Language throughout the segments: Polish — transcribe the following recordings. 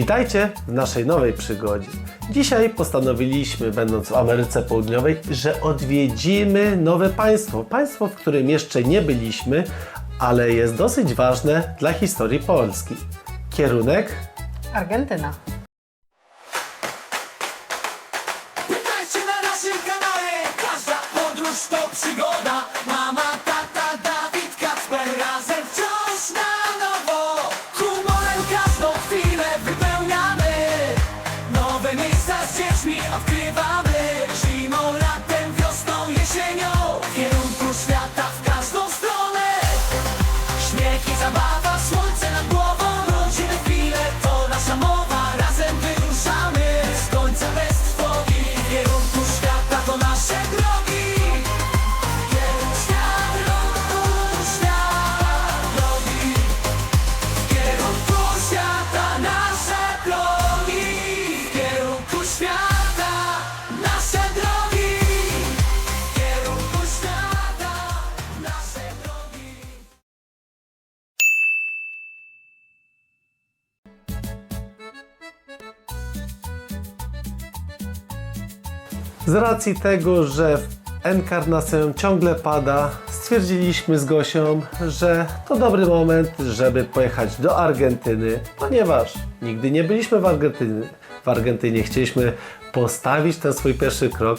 Witajcie w naszej nowej przygodzie. Dzisiaj postanowiliśmy, będąc w Ameryce Południowej, że odwiedzimy nowe państwo. Państwo, w którym jeszcze nie byliśmy, ale jest dosyć ważne dla historii Polski. Kierunek Argentyna. Z racji tego, że Encarnacion ciągle pada, stwierdziliśmy z Gosią, że to dobry moment, żeby pojechać do Argentyny, ponieważ nigdy nie byliśmy w Argentynie. W Argentynie chcieliśmy postawić ten swój pierwszy krok.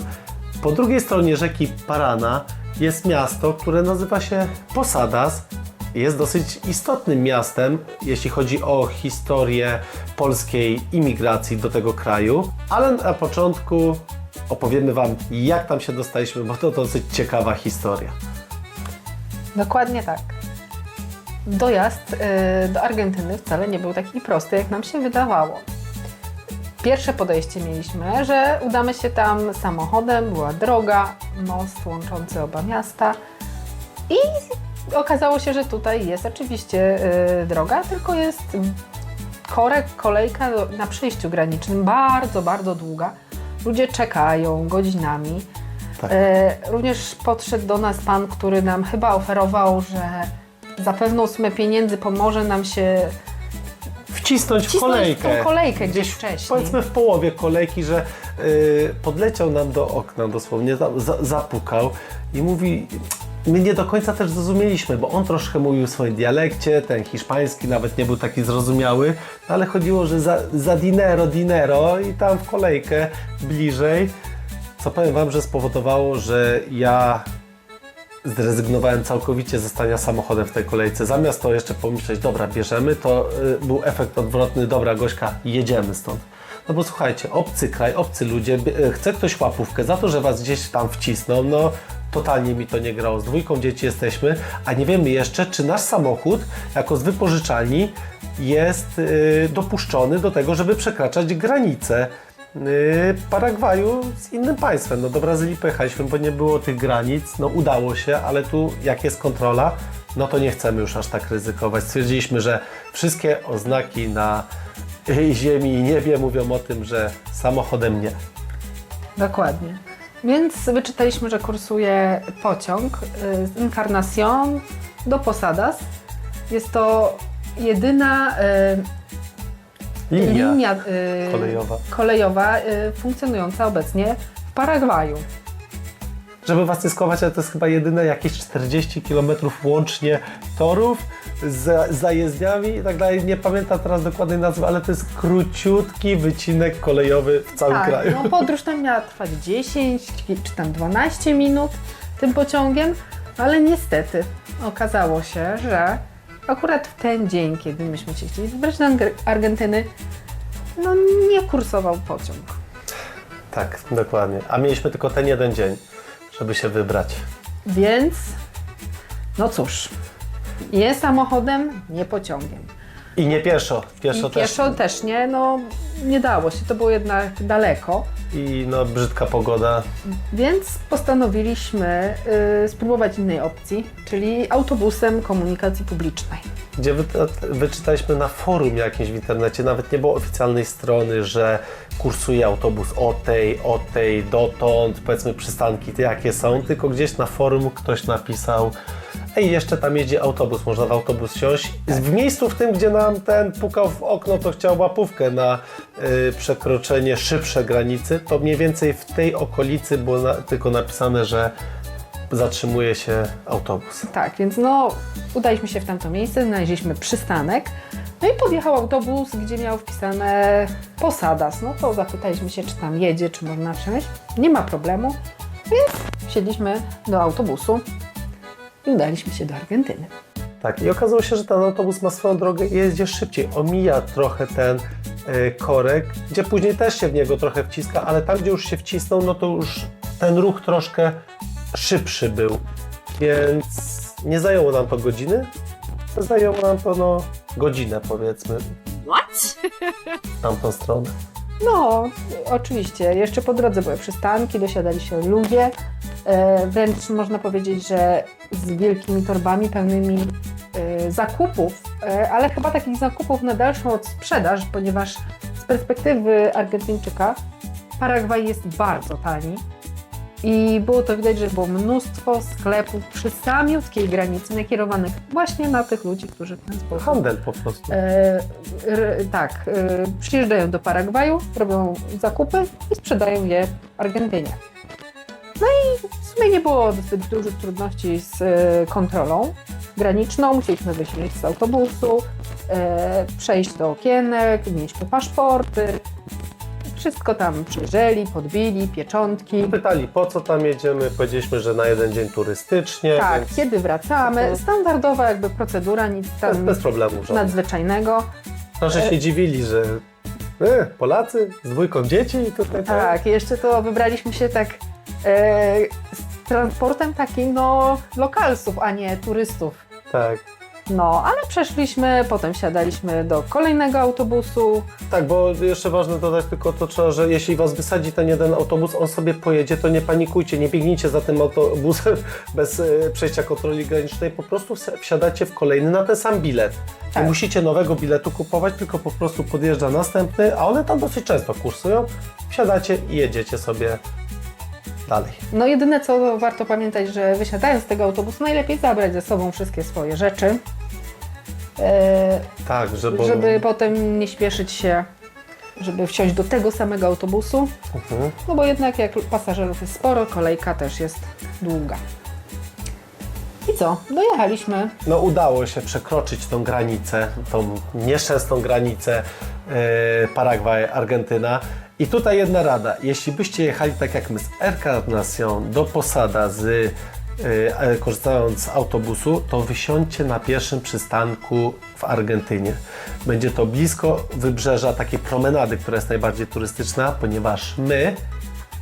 Po drugiej stronie rzeki Parana jest miasto, które nazywa się Posadas. Jest dosyć istotnym miastem, jeśli chodzi o historię polskiej imigracji do tego kraju, ale na początku opowiemy Wam, jak tam się dostaliśmy, bo to dosyć ciekawa historia. Dokładnie tak. Dojazd y, do Argentyny wcale nie był taki prosty, jak nam się wydawało. Pierwsze podejście mieliśmy, że udamy się tam samochodem, była droga, most łączący oba miasta i okazało się, że tutaj jest oczywiście y, droga, tylko jest korek, kolejka na przejściu granicznym, bardzo, bardzo długa. Ludzie czekają godzinami. Tak. E, również podszedł do nas pan, który nam chyba oferował, że za pewną sumę pieniędzy pomoże nam się Wcisnąć w kolejkę. tą kolejkę gdzieś wcześniej. Powiedzmy w połowie kolejki, że yy, podleciał nam do okna dosłownie, za, zapukał i mówi. My nie do końca też zrozumieliśmy, bo on troszkę mówił w swoim dialekcie, ten hiszpański nawet nie był taki zrozumiały, no ale chodziło, że za, za dinero, dinero i tam w kolejkę bliżej. Co powiem Wam, że spowodowało, że ja zrezygnowałem całkowicie ze stania samochodem w tej kolejce. Zamiast to jeszcze pomyśleć, dobra, bierzemy, to y, był efekt odwrotny, dobra, Gośka, jedziemy stąd. No bo słuchajcie, obcy kraj, obcy ludzie, y, chce ktoś łapówkę za to, że was gdzieś tam wcisną, no totalnie mi to nie grało. Z dwójką dzieci jesteśmy, a nie wiemy jeszcze, czy nasz samochód, jako z wypożyczalni, jest y, dopuszczony do tego, żeby przekraczać granice y, Paragwaju z innym państwem. No do Brazylii pojechaliśmy, bo nie było tych granic, no udało się, ale tu jak jest kontrola, no to nie chcemy już aż tak ryzykować. Stwierdziliśmy, że wszystkie oznaki na y, ziemi i niebie mówią o tym, że samochodem nie. Dokładnie. Więc wyczytaliśmy, że kursuje pociąg y, z Encarnacion do Posadas. Jest to jedyna y, Linia. linia y, kolejowa. kolejowa y, funkcjonująca obecnie w Paragwaju. Żeby Was nie skować, ale to jest chyba jedyne jakieś 40 km łącznie torów z zajezdniami i tak dalej. Nie pamiętam teraz dokładnej nazwy, ale to jest króciutki wycinek kolejowy w całym kraju. no podróż tam miała trwać 10 czy tam 12 minut tym pociągiem, ale niestety okazało się, że akurat w ten dzień, kiedy myśmy się chcieli wybrać do Argentyny, no nie kursował pociąg. Tak, dokładnie. A mieliśmy tylko ten jeden dzień, żeby się wybrać. Więc, no cóż, nie samochodem, nie pociągiem. I nie pieszo. Pieszo I też. pieszo też nie, no nie dało się, to było jednak daleko. I no brzydka pogoda. Więc postanowiliśmy y, spróbować innej opcji, czyli autobusem komunikacji publicznej. Gdzie wy, wyczytaliśmy na forum jakimś w internecie, nawet nie było oficjalnej strony, że kursuje autobus o tej, o tej, dotąd, powiedzmy przystanki te jakie są, tylko gdzieś na forum ktoś napisał Ej, jeszcze tam jedzie autobus, można w autobus siąść. W miejscu w tym, gdzie nam ten pukał w okno, to chciał łapówkę na y, przekroczenie szybsze granicy, to mniej więcej w tej okolicy było na, tylko napisane, że zatrzymuje się autobus. Tak, więc no udaliśmy się w tamto miejsce, znaleźliśmy przystanek. No i podjechał autobus, gdzie miał wpisane Posadas. No to zapytaliśmy się, czy tam jedzie, czy można wsiąść. Nie ma problemu, więc wsiedliśmy do autobusu i udaliśmy się do Argentyny. Tak, i okazało się, że ten autobus ma swoją drogę i jedzie szybciej. Omija trochę ten y, korek, gdzie później też się w niego trochę wciska, ale tam, gdzie już się wcisnął, no to już ten ruch troszkę szybszy był. Więc nie zajęło nam to godziny, zajęło nam to no godzinę powiedzmy What? w tamtą stronę. No, oczywiście. Jeszcze po drodze były przystanki, dosiadali się ludzie. E, wręcz można powiedzieć, że z wielkimi torbami pełnymi e, zakupów, e, ale chyba takich zakupów na dalszą sprzedaż, ponieważ z perspektywy Argentyńczyka Paragwaj jest bardzo tani. I było to widać, że było mnóstwo sklepów przy samiutkiej granicy nakierowanych właśnie na tych ludzi, którzy w ten sposób Handel po prostu. E, r, tak, e, przyjeżdżają do Paragwaju, robią zakupy i sprzedają je Argentynie. No i w sumie nie było zbyt dużych trudności z e, kontrolą graniczną. Musieliśmy wysiąść z autobusu, e, przejść do okienek, mieliśmy paszporty. Wszystko tam przejrzeli, podbili, pieczątki. Pytali, po co tam jedziemy, powiedzieliśmy, że na jeden dzień turystycznie, Tak, więc kiedy wracamy. Standardowa jakby procedura, nic bez, tam bez problemu żadnych. nadzwyczajnego. Proszę się dziwili, że e, Polacy z dwójką dzieci tutaj Tak, jeszcze to wybraliśmy się tak e, z transportem takim, no, lokalsów, a nie turystów. tak. No, ale przeszliśmy, potem wsiadaliśmy do kolejnego autobusu. Tak, bo jeszcze ważne dodać tylko to, trzeba, że jeśli was wysadzi ten jeden autobus, on sobie pojedzie, to nie panikujcie, nie biegnijcie za tym autobusem bez e, przejścia kontroli granicznej, po prostu wsi- wsiadacie w kolejny na ten sam bilet. Tak. Nie musicie nowego biletu kupować, tylko po prostu podjeżdża następny, a one tam dosyć często kursują. Wsiadacie i jedziecie sobie dalej. No, jedyne co warto pamiętać, że wysiadając z tego autobusu, najlepiej zabrać ze sobą wszystkie swoje rzeczy, e, Tak, żeby... żeby potem nie śpieszyć się, żeby wsiąść do tego samego autobusu. Mhm. No bo jednak jak pasażerów jest sporo, kolejka też jest długa. I co? Dojechaliśmy No udało się przekroczyć tą granicę, tą nieszczęsną granicę e, Paragwaj, Argentyna. I tutaj jedna rada, jeśli byście jechali tak jak my z Encarnacion do Posada z, e, e, korzystając z autobusu, to wysiądźcie na pierwszym przystanku w Argentynie. Będzie to blisko wybrzeża takiej promenady, która jest najbardziej turystyczna, ponieważ my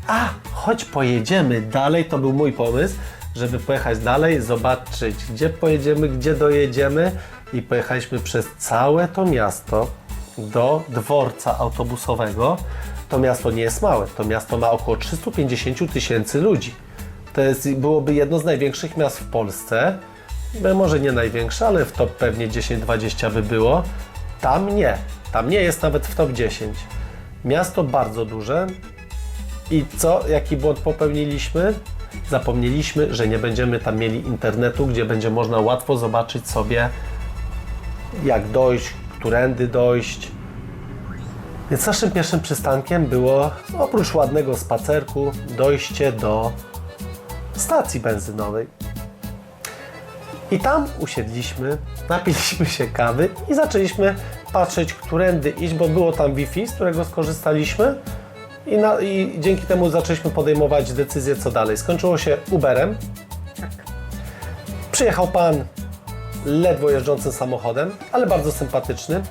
a, choć pojedziemy dalej, to był mój pomysł, żeby pojechać dalej, zobaczyć, gdzie pojedziemy, gdzie dojedziemy i pojechaliśmy przez całe to miasto do dworca autobusowego. To miasto nie jest małe, to miasto ma około 350 tysięcy ludzi. To jest, byłoby jedno z największych miast w Polsce, No, może nie największe, ale w top pewnie 10-20 by było. Tam nie, tam nie jest nawet w top 10. Miasto bardzo duże, i co? Jaki błąd popełniliśmy? Zapomnieliśmy, że nie będziemy tam mieli internetu, gdzie będzie można łatwo zobaczyć sobie, jak dojść, którędy dojść. Więc naszym pierwszym przystankiem było, oprócz ładnego spacerku, dojście do stacji benzynowej. I tam usiedliśmy, napiliśmy się kawy i zaczęliśmy patrzeć, którędy iść, bo było tam Wi-Fi, z którego skorzystaliśmy. I, na, I dzięki temu zaczęliśmy podejmować decyzję, co dalej. Skończyło się Uberem. Przyjechał pan ledwo jeżdżącym samochodem, ale bardzo sympatyczny.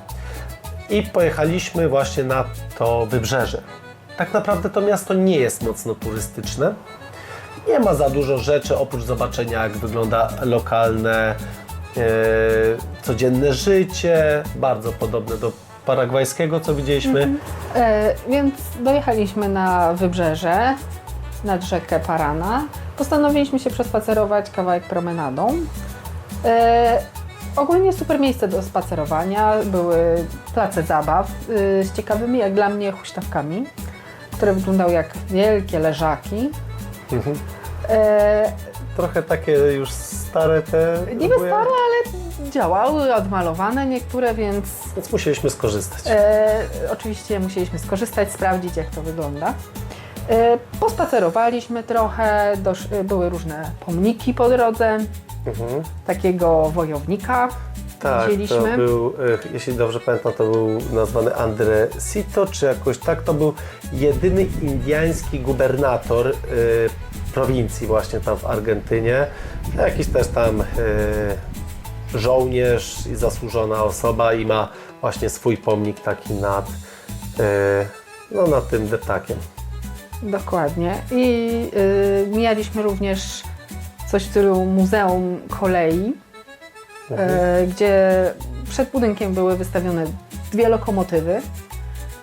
I pojechaliśmy właśnie na to wybrzeże. Tak naprawdę to miasto nie jest mocno turystyczne. Nie ma za dużo rzeczy oprócz zobaczenia, jak wygląda lokalne, e, codzienne życie. Bardzo podobne do paragwajskiego, co widzieliśmy. E, więc dojechaliśmy na wybrzeże, nad rzekę Parana. Postanowiliśmy się przespacerować kawałek promenadą. E, ogólnie super miejsce do spacerowania. Były place zabaw e, z ciekawymi, jak dla mnie, huśtawkami, które wyglądały jak wielkie leżaki. Mhm. E, Trochę takie już stare te... Niby stare, ale działały, odmalowane niektóre, więc Więc musieliśmy skorzystać. E, oczywiście musieliśmy skorzystać, sprawdzić jak to wygląda. E, pospacerowaliśmy trochę, dosz, były różne pomniki po drodze, Mhm. takiego wojownika Tak, widzieliśmy. to był, e, jeśli dobrze pamiętam, to był nazwany Andresito, czy jakoś tak, to był jedyny indiański gubernator e, prowincji właśnie tam w Argentynie. Jakiś też tam e, żołnierz i zasłużona osoba i ma właśnie swój pomnik taki nad, e, no, nad tym deptakiem. Dokładnie. I y, mijaliśmy również coś w stylu Muzeum Kolei, e, gdzie przed budynkiem były wystawione dwie lokomotywy.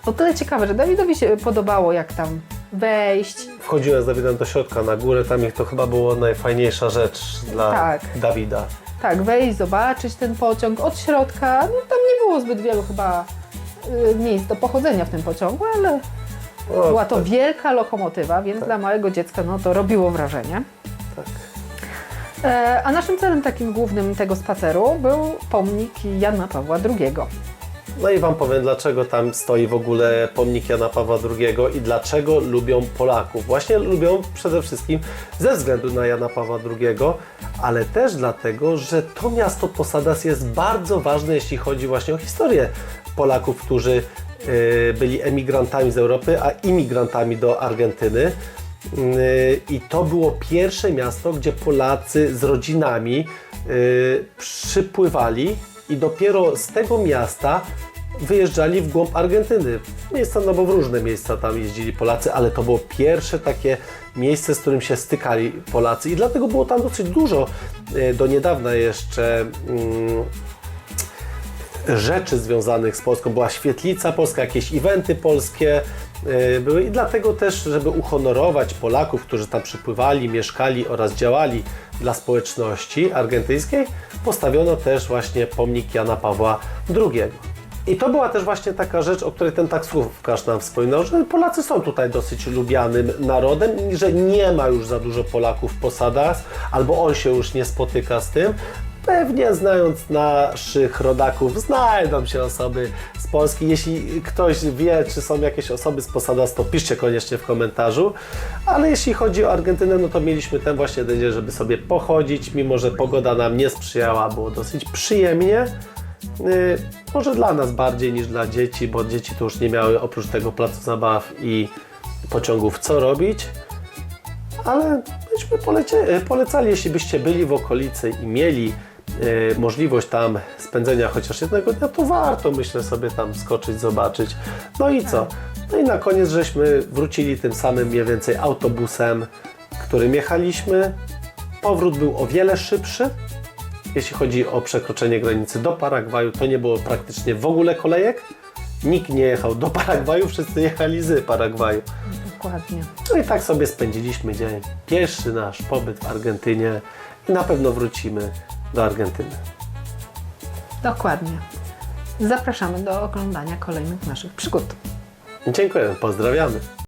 O tyle ciekawe, że Dawidowi się podobało jak tam wejść, Wchodziłem z Dawidem do środka na górę, tam ich to chyba było najfajniejsza rzecz dla Tak. Dawida. Tak, wejść, zobaczyć ten pociąg od środka. No, tam nie było zbyt wielu chyba y, miejsc do pochodzenia w tym pociągu, ale O, była to tak, wielka lokomotywa, więc dla małego dziecka no, to robiło wrażenie. E, a naszym celem takim głównym tego spaceru był pomnik Jana Pawła II. No i Wam powiem, dlaczego tam stoi w ogóle pomnik Jana Pawła II i dlaczego lubią Polaków. Właśnie lubią przede wszystkim ze względu na Jana Pawła II, ale też dlatego, że to miasto Posadas jest bardzo ważne, jeśli chodzi właśnie o historię Polaków, którzy y, byli emigrantami z Europy, a imigrantami do Argentyny. Yy, I to było pierwsze miasto, gdzie Polacy z rodzinami yy, przypływali i dopiero z tego miasta wyjeżdżali w głąb Argentyny. Miejsca, no bo w różne miejsca tam jeździli Polacy, ale to było pierwsze takie miejsce, z którym się stykali Polacy i dlatego było tam dosyć dużo yy, do niedawna jeszcze. mm, rzeczy związanych z Polską. Była świetlica polska, jakieś eventy polskie były i dlatego też, żeby uhonorować Polaków, którzy tam przypływali, mieszkali oraz działali dla społeczności argentyńskiej, postawiono też właśnie pomnik Jana Pawła II. I to była też właśnie taka rzecz, o której ten taksówkarz nam wspominał, że Polacy są tutaj dosyć lubianym narodem i że nie ma już za dużo Polaków w Posadas, albo on się już nie spotyka z tym. Pewnie znając naszych rodaków, znajdą się osoby z Polski. Jeśli ktoś wie, czy są jakieś osoby z Posadas, to piszcie koniecznie w komentarzu. Ale jeśli chodzi o Argentynę, no to mieliśmy ten właśnie dzień, żeby sobie pochodzić, mimo że pogoda nam nie sprzyjała, było dosyć przyjemnie. Yy, może dla nas bardziej niż dla dzieci, bo dzieci to już nie miały oprócz tego placu zabaw i pociągów co robić. Ale byśmy polecie, polecali, jeśli byście byli w okolicy i mieli możliwość tam spędzenia chociaż jednego dnia, to warto myślę sobie tam skoczyć, zobaczyć. No i co? No i na koniec żeśmy wrócili tym samym mniej więcej autobusem, którym jechaliśmy. Powrót był o wiele szybszy. Jeśli chodzi o przekroczenie granicy do Paragwaju, to nie było praktycznie w ogóle kolejek. Nikt nie jechał do Paragwaju, wszyscy jechali z Paragwaju. Dokładnie. No i tak sobie spędziliśmy dzień. Pierwszy nasz pobyt w Argentynie i na pewno wrócimy do Argentyny. Dokładnie. Zapraszamy do oglądania kolejnych naszych przygód. Dziękuję, pozdrawiamy.